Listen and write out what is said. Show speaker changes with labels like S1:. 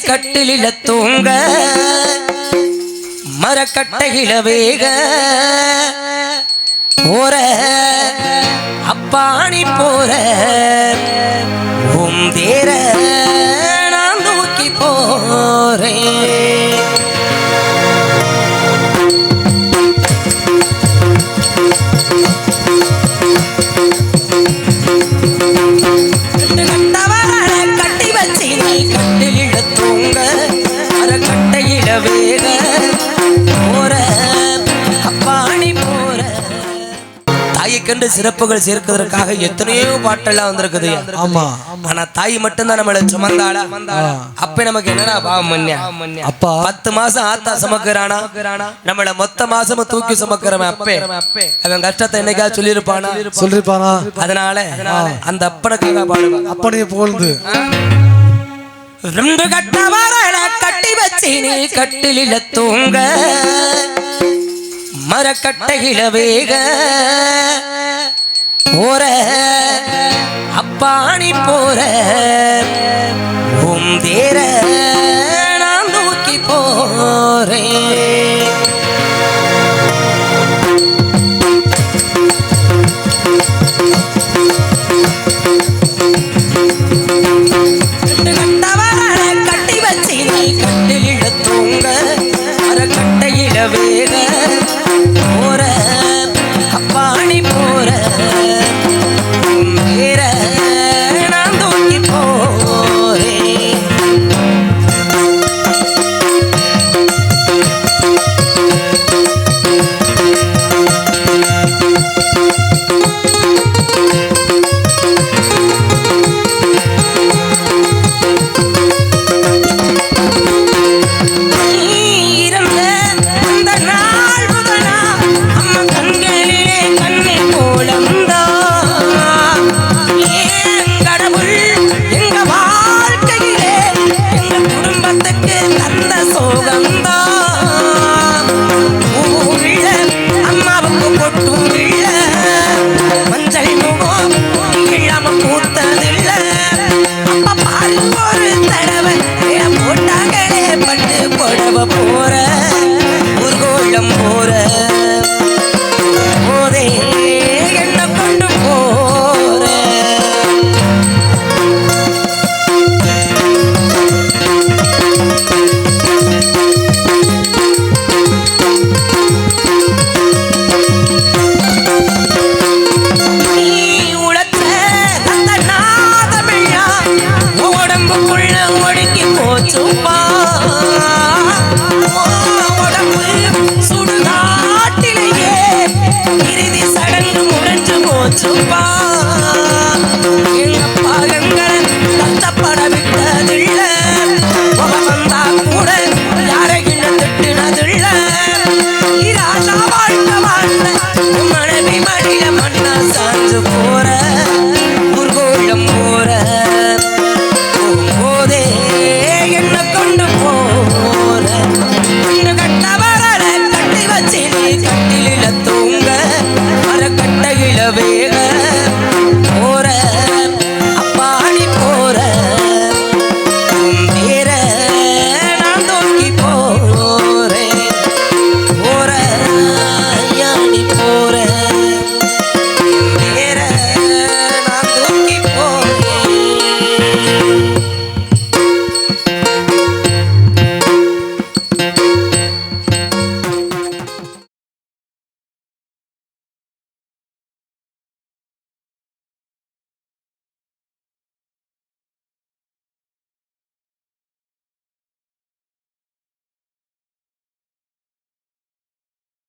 S1: கட்டிலில தூங்க. மரக்கட்டையில வேக. போற. அப்பாணி போற. உம் தேர. வேக போற அப்பாணி போற. தாய்க்கென்று சிறப்புகள் சேர்க்கிறதுக்காக எத்தனையோ பாட்டெல்லாம் வந்திருக்குது
S2: ஆமா.
S1: ஆனா தாய் மட்டும்தான் நம்மள சுமந்தாளா? அப்ப நமக்கு என்னடா பாவம்
S2: அப்பா.
S1: பத்து மாசம் ஆத்தா சுமக்கிறானா? நம்மள மொத்த மாசமும் தூக்கி சுமக்கிறவன் அப்பே. அவன் கஷ்டத்தை என்னைக்காவது சொல்லியிருப்பானா?
S2: சொல்லிருப்பானா
S1: அதனால அந்த அப்பனுக்காக பாடுவான்.
S2: அப்பனைய புகழ்ந்து.
S1: ரெண்டு கட்ட வரல கட்டி வச்சு கட்டிலில தூங்க. மரக்கட்டையில வேக. போற. அப்பாணி போற. உம் தேர. நான் தூக்கி போறேன். உள்ள ஒடுக்கி போச்சுப்பா உடம்பு சுடுகாட்டிலேயே. இறுதி